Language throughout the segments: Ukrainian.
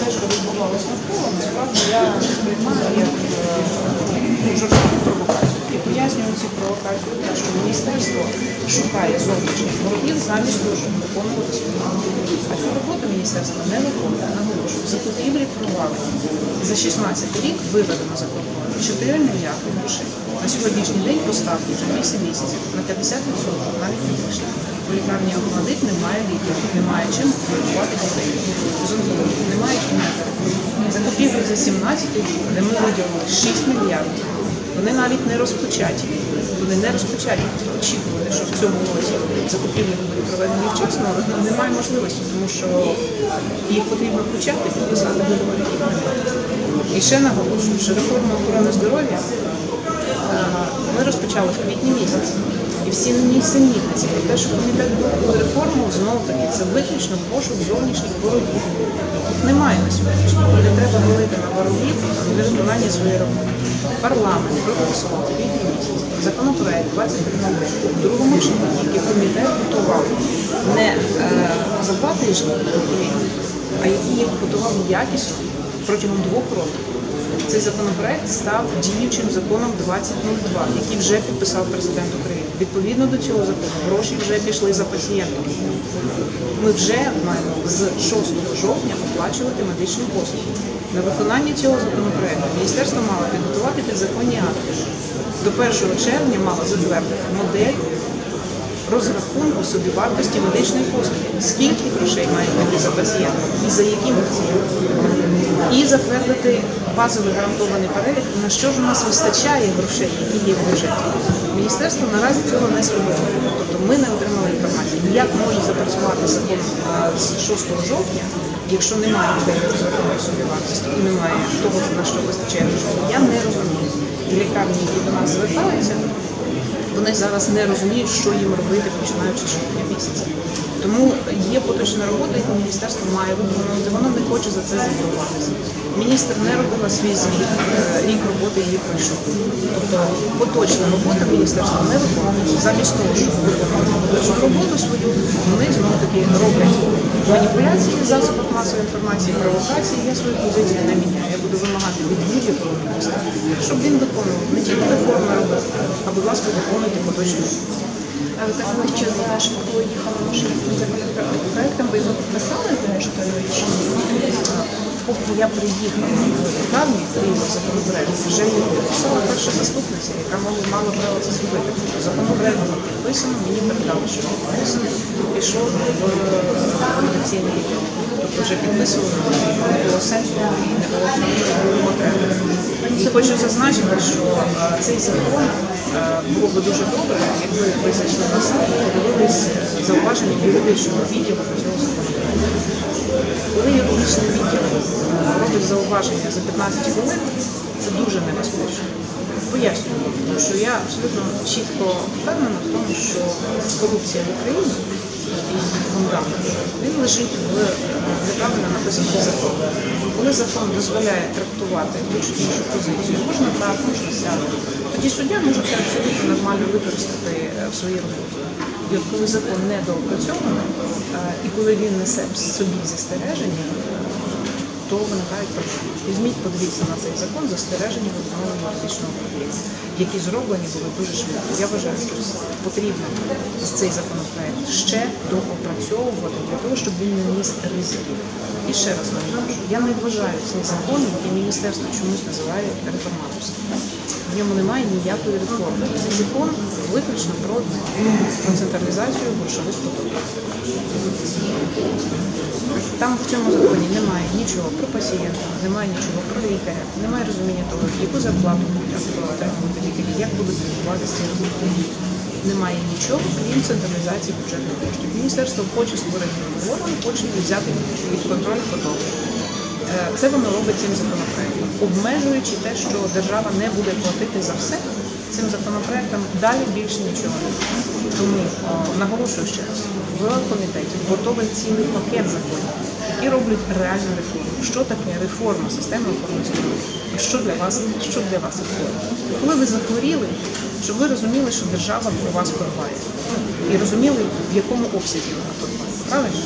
все, що відбувалося навколо, насправді я сприймаю як е, жорстку провокацію. І пояснюю ці провокації, те, що міністерство шукає зовнішніх ворогів замість того, щоб виконувати свою роботу. А цю роботу міністерство не виконує. Наголошую, закупівлі провалені. За 16 рік виведено за кордон 4 мільярди грошей. На сьогоднішній день поставки вже 8 місяців на 50% навіть не вийшли. У лікарні охладить немає ліків, немає чим лікувати дітей. Немає кінетери. Закупівлі за 17 рік, де ми виділили 6 мільярдів. Вони навіть не розпочаті. Вони не розпочаті. Очікували, що в цьому році закупівлі будуть проведені вчасно, але немає можливості, тому що їх потрібно почати підписати договори. їх немає. І ще наголошую, що реформа охорони здоров'я е, ми розпочали в квітні місяці. І всі нісенітниці про те, що комітет реформу, знову таки це виключно пошук зовнішніх ворогів. Їх немає на сьогоднішній. Не треба говорити на ворогів для виконання своєї роботи. Парламент проголосував в квітні місяці законопроект 23 у другому читанні, який комітет готував не е, за два тижні, а який готував якісно протягом двох років. Цей законопроект став діючим законом 2002, який вже підписав президент України. Відповідно до цього закону гроші вже пішли за пацієнтом. Ми вже маємо з 6 жовтня оплачувати медичні послуги. На виконання цього законопроекту міністерство мало підготувати підзаконні акти. До 1 червня мало затвердити модель розрахунку собівартості медичної послуги. Скільки грошей має бути за пацієнтом і за яким цінами. І затвердити базовий гарантований перелік, на що ж у нас вистачає грошей, які є в бюджеті. Міністерство наразі цього не зробило. Тобто ми не отримали інформації, як може запрацювати закон з 6 жовтня, якщо немає розрахунку собівартості і немає того, на що вистачає грошей. Я не розумію. Лікарні, які до нас звертаються, вони зараз не розуміють, що їм робити, починаючи з жовтня місяця. Тому є поточна робота, яку міністерство має виконувати, воно не хоче за це заборуватися. Міністр не робила свій звіт, е, рік роботи її пройшов. Тобто поточна робота міністерства не виконується. Замість того, щоб виконувати поточну роботу свою, вони знову таки роблять маніпуляції засобах масової інформації, провокації. Я свою позицію не міняю. Я буду вимагати від будь-якого міністра, щоб він виконував не тільки реформи роботи, а будь ласка, виконуйте поточну роботу. Ви так вивчили ваш, коли їхали машина законопроектом, ви його підписали, зрештою, чи ні? Поки я приїхала в лікарні Києва законопроект, вже його підписала перша заступниця, яка мала мала право це зробити. Законопроект був підписано, мені передали, що він пішов в редакційний відділ. Тобто вже підписували, не було сенсу і не було потреби. І хочу зазначити, що е, цей закон е, було б дуже добре, якби ви зайшли на сайт подивились е, зауваження юридичного відділу по цього законопроекту. Коли юридичний відділ е, робить зауваження за 15 хвилин, це дуже небезпечно. Пояснюю, тому що я абсолютно чітко впевнена в тому, що корупція в Україні він лежить в заправлено на позиції закону. Коли закон дозволяє трактувати ту чи іншу позицію, можна так, можна сяк, тоді суддя може це абсолютно нормально використати е, в своїй роботі. І от коли закон недоопрацьований, е, і коли він несе собі застереження, то виникають проблеми. Візьміть, подивіться на цей закон застереження виконання медичного управління, які зроблені були дуже швидко. Я вважаю, що потрібно цей законопроект ще доопрацьовувати для того, щоб він не ніс ризиків. І ще раз наголошую, я не вважаю цей закон, який міністерство чомусь називає реформаторським. В ньому немає ніякої реформи. Цей закон виключно про, про централізацію грошових потоків. Там в цьому законі немає нічого про пацієнта, немає нічого про лікаря, немає розуміння того, яку зарплату будуть отримувати лікарі, як будуть відбуватися ці розрахунки. Немає нічого, крім централізації бюджетних коштів. Міністерство хоче створити орган, хоче взяти під контроль поток. Е, Це воно робить цим законопроектом, обмежуючи те, що держава не буде платити за все. Цим законопроектом далі більше нічого. Тому о, наголошую ще раз, в комітеті готовий цілий пакет законів, які роблять реальну реформу. Що таке реформа системи охорони здоров'я? Що для вас, що для вас реформа? Коли ви захворіли, щоб ви розуміли, що держава про вас подбає. І розуміли, в якому обсязі вона подбає. Правильно?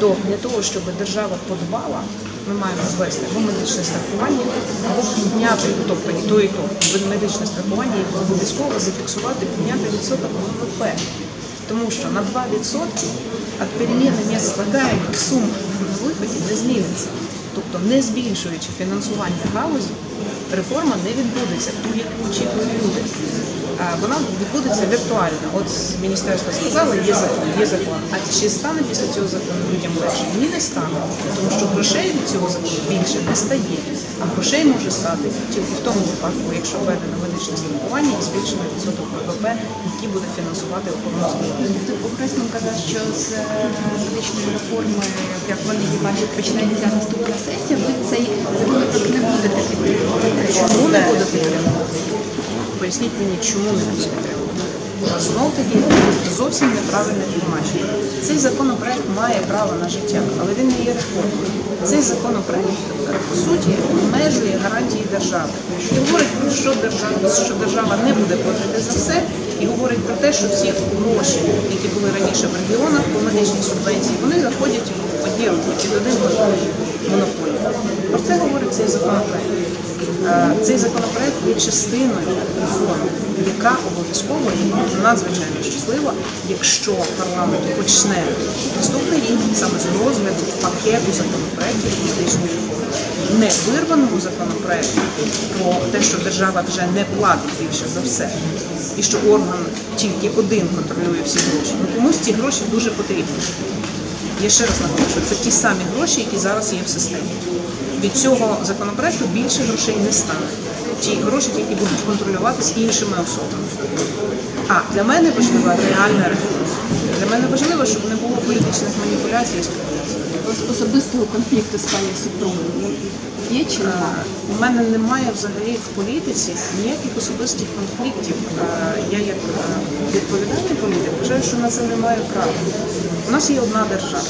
то для того, щоб держава подбала, ми маємо ввести або медичне страхування, або підняти, тобто і то, і то, медичне страхування, і обов'язково зафіксувати, підняти відсоток ВВП. Тому що на 2% від переміни місць слагаємих сум на виході не зміниться. Тобто, не збільшуючи фінансування галузі, реформа не відбудеться, ту, яку очікують люди. Вона відбудеться віртуально. От міністерство сказало, є закон, є закон. А чи стане після цього закону людям легше? Ні, не стане. Тому що грошей від цього закону більше не стає. А грошей може стати тільки в тому випадку, якщо введено медичне страхування і збільшено відсоток ВВП, який буде фінансувати охорону здоров'я. Окреслим казав, що з е, медичної реформи, як вони її бачать, почнеться наступна сесія, ви цей законопроект не будете підтримувати. Чому не буде підтримувати? Поясніть мені, чому не буде підтримувати? Знов таки зовсім неправильне тлумачення. Цей законопроект має право на життя, але він не є реформою. Цей законопроект по суті обмежує гарантії держави і говорить про що держава, що держава не буде платити за все, і говорить про те, що всі гроші, які були раніше в регіонах по медичній субвенції, вони заходять в одні руки під один монополію. Про цей законопроект. Цей законопроект є частиною реформи, яка обов'язково і надзвичайно щаслива, якщо парламент почне наступний рік саме з розгляду пакету законопроєктів медичної реформи. Не вирваному законопроекту про те, що держава вже не платить більше за все, і що орган тільки один контролює всі гроші. Ну комусь ці гроші дуже потрібні. Я ще раз наголошую, це ті самі гроші, які зараз є в системі. Від цього законопроекту більше грошей не стане. Ті гроші тільки будуть контролюватися іншими особами. А для мене важлива реальна реформа. Для мене важливо, щоб не було політичних маніпуляцій і спекуляцій. Особистого конфлікту з пані Супрун є чи немає? У мене немає взагалі в політиці ніяких особистих конфліктів. Я як е, відповідальний політик вважаю, що на це немає права. У нас є одна держава.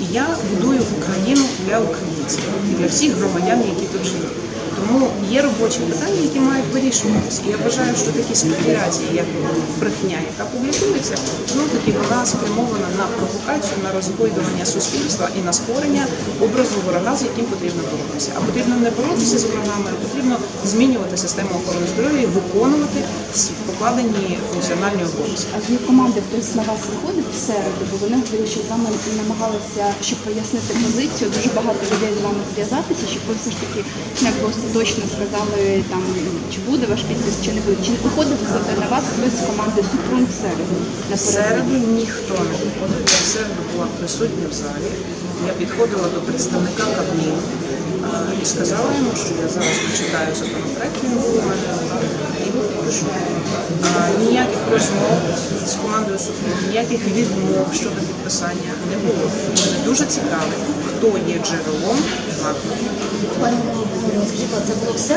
Я будую Україну для українців і для всіх громадян, які тут живуть. Тому є робочі питання, які мають вирішуватися. Я вважаю, що такі спекуляції, як брехня, яка публікується, ну таки вона спрямована на провокацію, на розгойдування суспільства і на створення образу ворога, з яким потрібно боротися. А потрібно не боротися з ворогами, а потрібно змінювати систему охорони здоров'я і виконувати покладені функціональні обов'язки. А з команди хтось на вас виходить в середу, бо вони говорили, що з вами намагалися, щоб пояснити позицію, дуже багато людей з вами зв'язатися, щоб ви все ж таки якби остаточно сказали там, чи буде ваш підпис, чи не буде. Чи не виходив на вас хтось з команди Супрун в середу? В середу ніхто не виходив. Я в середу була присутня в залі. Я підходила до представника Кабміну і сказала йому, що я зараз почитаю законопроект, він був у мене і підпишу. Ніяких розмов з командою Супрун, ніяких відмов щодо підписання не було. Мене дуже цікавить, хто є джерелом. Пані скажіть, це було все?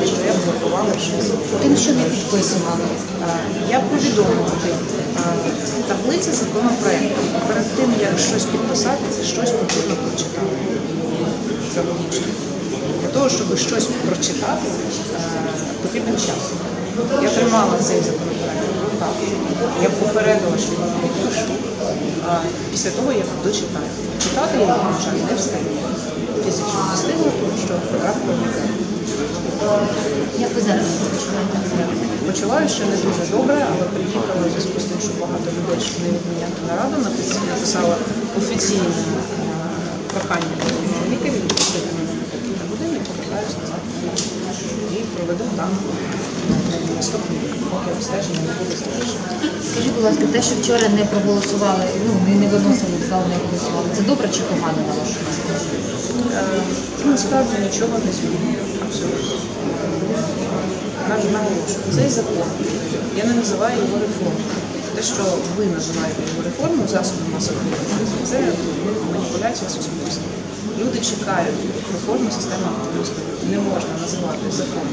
Те, що я блокувала щось. Тим, що не підписували. А, Я повідомила тим. Таблиця законопроекту. Перед тим, як щось підписати, це щось потрібно прочитати. Це логічно. Для того, щоб щось прочитати, потрібен час. Я тримала цей законопроект в. Я попередила, що я. А після того я дочитаю. Читати я на жаль, не встигла. Фізично частину, тому що лікарню. Як ви зараз почуваєте? Почуваю що не дуже добре, але приїхала в зв'язку з тим, що багато людей щоб не відміняти нараду, напис- написала офіційне прохання до лікарів, і повертаюся назад і проведу там наступний поки обстеження не буде завершено. Скажіть, будь ласка, те, що вчора не проголосували, ну не, виносили в зал, не голосували, це добре чи погано на вашу думку? Е, насправді нічого не змінює. Абсолютно. Цей закон, я не називаю його реформою. Те, що ви називаєте його реформою засобом масової це маніпуляція суспільства. Люди чекають реформи системи здоров'я. Не можна називати закон,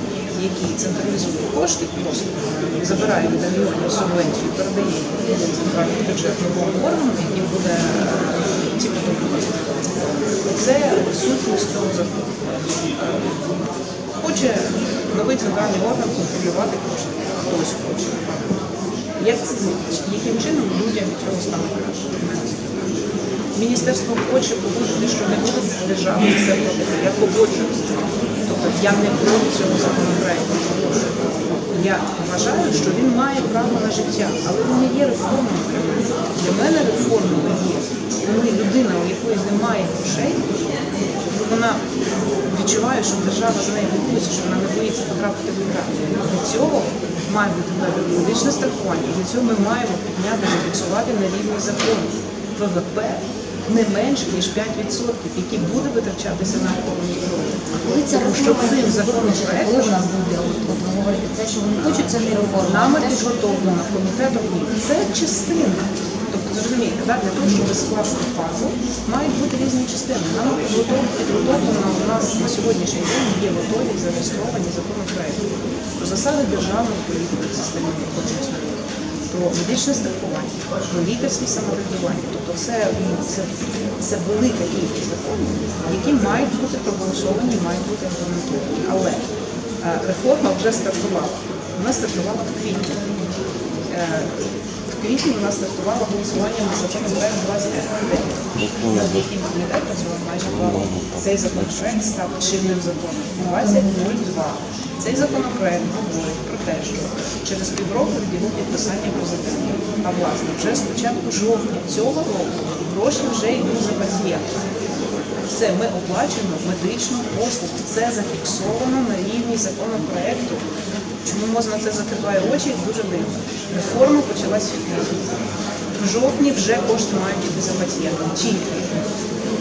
який централізує кошти, просто забирає від субвенцію, передає центральний бюджет новому органу, який буде е, ці потоки. Це сутність того закону. Хоче новий центральний орган контролювати кошти. Хтось хоче. Як це? Яким чином людям цього стане краще? Міністерство хоче погодити, що не буде держави це робити. Я цим. Тобто я не проти цього законопроекту. Я вважаю, що він має право на життя, але він не є реформою для мене. Реформою є, коли людина, у якої немає грошей, вона відчуває, що держава за нею піклується, що вона не боїться потрапити в лікарню. Для цього має бути медичне страхування. Для цього ми маємо підняти, зафіксувати на рівні закону ВВП не менше, ніж 5%, які буде витрачатися на охорону здоров'я. Коли ця що реформа цим коли законопроектом буде, от, от ви говорите, це, що вони хочуть, це не реформа. Нами підготовлено комітетом. Це частина. Тобто зрозумієте, так? для того, щоб скласти фазу, мають бути різні частини. Нам підготов- підготовлено у нас на сьогоднішній день є готові зареєстровані законопроекти про засади державної політики в системі про медичне страхування, про лікарське самоврядування. Тобто це, ну, це, це велика кількість законів, які мають бути проголосовані, мають бути імплементовані. Але е, реформа вже стартувала. Вона стартувала в квітні. Квітні вона стартувала голосування на законопроект 25 над яким комітет працював майже два роки. Цей законопроект став чинним законом 20.02. Цей законопроект говорить про те, що через півроку від його підписання президентом, а власне вже з початку жовтня цього року гроші вже йдуть за пацієнтом. Це ми оплачуємо медичну послугу. Це зафіксовано на рівні законопроекту. Чому можна це закриває очі? Дуже дивно. Реформа почалась квітні. В жовтні вже кошти мають йти за пацієнтом. Тільки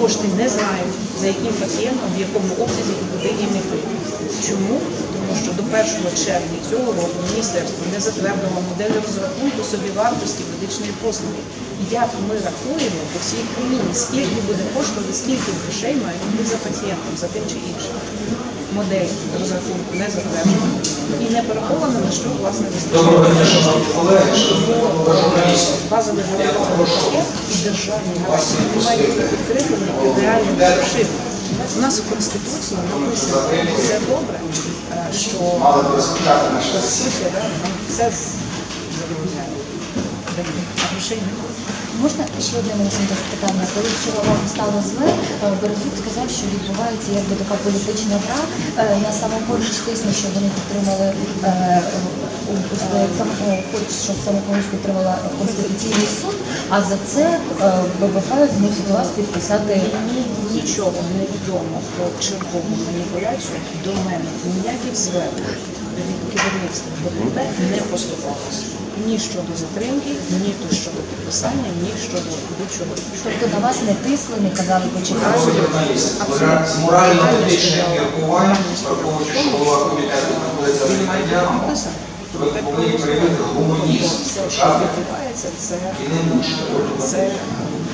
кошти не знають, за яким пацієнтом, в якому обсязі і куди їм йти. Чому? Тому що до 1 червня цього року міністерство не затвердило модель розрахунку собівартості медичної послуги. Як ми рахуємо по всій країні, скільки буде коштувати, скільки грошей має йти за пацієнтом, за тим чи іншим. Модель розрахунку не затверджена і не порахована, на що власне. Базовий пакет і державні гарантії підкріплені реальними грошима. У нас в Конституції написано все добре, що Конституція да, все задовольняє. Грошей. Можна ще одне маленьке питання. Коли вчора вам стало зле, е, Березюк сказав, що відбувається якби така політична гра. Е, На самопоміч тисне, що вони підтримали е, хочуть, щоб самопоміч підтримала Конституційний суд, а за це ББП змусить вас підписати нічого не відомо про чергову маніпуляцію до мене. Ніяких звернень від керівництва не поступалося. Ні щодо затримки, ні то щодо підписання, ні щодо будь-чого. Тобто на вас не тисли, не казали почекати. журналісти. Морально-етичних міркувань, враховуючи, що голова комітету знаходиться в Він має бути лікарняному, підписаний. ви повинні проявити гуманізм, Все, що відбувається, це і не мучити це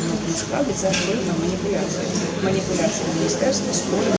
ну, насправді це абсолютна маніпуляція. Маніпуляція міністерства полем